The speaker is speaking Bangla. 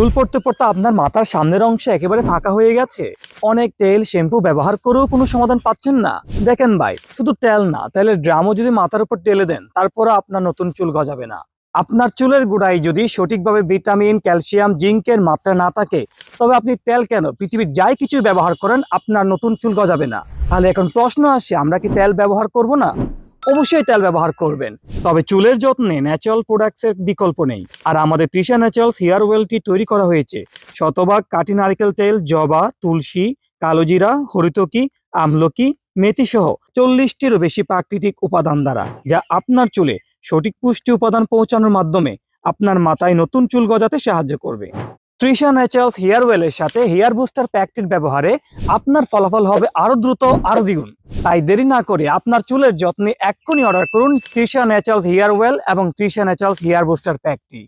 চুল পড়তে পড়তে আপনার মাথার সামনের অংশ একেবারে ফাঁকা হয়ে গেছে। অনেক তেল, শ্যাম্পু ব্যবহার করেও কোনো সমাধান পাচ্ছেন না। দেখেন ভাই, শুধু তেল না, তেলের ড্রামও যদি মাথার উপর টেলে দেন তারপরে আপনার নতুন চুল গজাবে না। আপনার চুলের গোড়ায় যদি সঠিকভাবে ভিটামিন, ক্যালসিয়াম, জিঙ্কের মাত্রা না থাকে, তবে আপনি তেল কেন? পৃথিবীর যাই কিছু ব্যবহার করেন, আপনার নতুন চুল গজাবে না। তাহলে এখন প্রশ্ন আসে, আমরা কি তেল ব্যবহার করব না? অবশ্যই তেল ব্যবহার করবেন। তবে চুলের যত্নে ন্যাচারাল প্রোডাক্টসের বিকল্প নেই। আর আমাদের তৃষা ন্যাচারালস হেয়ার ওয়েলটি তৈরি করা হয়েছে। শতভাগ কাটি নারকেল তেল, জবা, তুলসী কালোজিরা হরিতকি, আমলকি মেথি সহ চল্লিশটিরও বেশি প্রাকৃতিক উপাদান দ্বারা, যা আপনার চুলে সঠিক পুষ্টি উপাদান পৌঁছানোর মাধ্যমে আপনার মাথায় নতুন চুল গজাতে সাহায্য করবে। তৃষা ন্যাচারালস হেয়ার ওয়েলের সাথে হেয়ার বুস্টার প্যাকটির ব্যবহারে আপনার ফলাফল হবে আরও দ্রুত আরও দ্বিগুণ। তাই দেরি না করে আপনার চুলের যত্নে এক্ষুনি অর্ডার করুন ত্রিশা ন্যাচারালস হেয়ার ওয়েল এবং ত্রিশা ন্যাচারালস হেয়ার বুস্টার প্যাকটি।